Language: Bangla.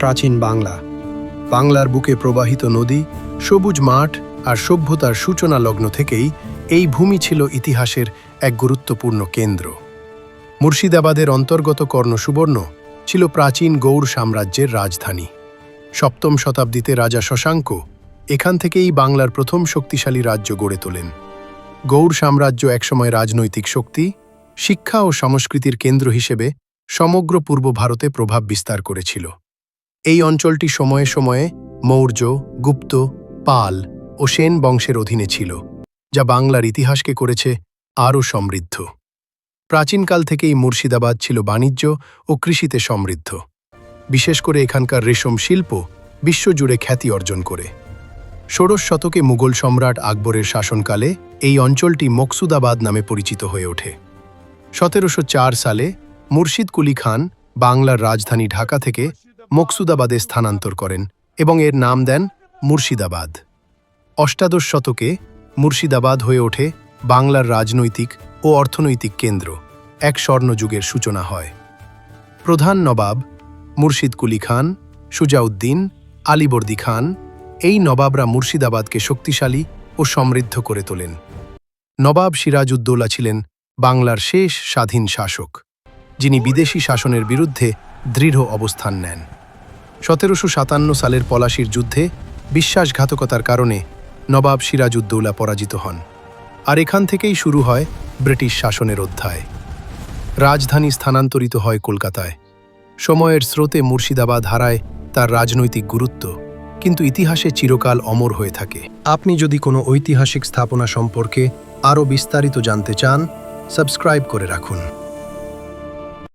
প্রাচীন বাংলা। বাংলার বুকে প্রবাহিত নদী, সবুজ মাঠ আর সভ্যতার সূচনা লগ্ন থেকেই এই ভূমি ছিল ইতিহাসের এক গুরুত্বপূর্ণ কেন্দ্র। মুর্শিদাবাদের অন্তর্গত কর্ণ সুবর্ণ ছিল প্রাচীন গৌড় সাম্রাজ্যের রাজধানী। সপ্তম শতাব্দীতে রাজা শশাঙ্ক এখান থেকেই বাংলার প্রথম শক্তিশালী রাজ্য গড়ে তোলেন। গৌড় সাম্রাজ্য একসময় রাজনৈতিক শক্তি, শিক্ষা ও সংস্কৃতির কেন্দ্র হিসেবে সমগ্র পূর্ব ভারতে প্রভাব বিস্তার করেছিল। এই অঞ্চলটি সময়ে সময়ে মৌর্য, গুপ্ত, পাল ও সেন বংশের অধীনে ছিল, যা বাংলার ইতিহাসকে করেছে আরও সমৃদ্ধ। প্রাচীনকাল থেকেই মুর্শিদাবাদ ছিল বাণিজ্য ও কৃষিতে সমৃদ্ধ। বিশেষ করে এখানকার রেশম শিল্প বিশ্বজুড়ে খ্যাতি অর্জন করে। ষোড়শ শতকে মুঘল সম্রাট আকবরের শাসনকালে এই অঞ্চলটি মকসুদাবাদ নামে পরিচিত হয়ে ওঠে। সতেরোশো চার সালে মুর্শিদ কুলি খান বাংলার রাজধানী ঢাকা থেকে মকসুদাবাদে স্থানান্তর করেন এবং এর নাম দেন মুর্শিদাবাদ। অষ্টাদশ শতকে মুর্শিদাবাদ হয়ে ওঠে বাংলার রাজনৈতিক ও অর্থনৈতিক কেন্দ্র, এক স্বর্ণযুগের সূচনা হয়। প্রধান নবাব মুর্শিদ কুলি খান, সুজাউদ্দিন, আলিবর্দি খান এই নবাবরা মুর্শিদাবাদকে শক্তিশালী ও সমৃদ্ধ করে তোলেন। নবাব সিরাজউদ্দৌলা ছিলেন বাংলার শেষ স্বাধীন শাসক, যিনি বিদেশি শাসনের বিরুদ্ধে দৃঢ় অবস্থান নেন। সতেরোশো সাতান্ন সালের পলাশির যুদ্ধে বিশ্বাসঘাতকতার কারণে নবাব সিরাজউদ্দৌলা পরাজিত হন। আর এখান থেকেই শুরু হয় ব্রিটিশ শাসনের অধ্যায়। রাজধানী স্থানান্তরিত হয় কলকাতায়। সময়ের স্রোতে মুর্শিদাবাদ হারায় তার রাজনৈতিক গুরুত্ব, কিন্তু ইতিহাসে চিরকাল অমর হয়ে থাকে। আপনি যদি কোনো ঐতিহাসিক স্থাপনা সম্পর্কে আরও বিস্তারিত জানতে চান, সাবস্ক্রাইব করে রাখুন।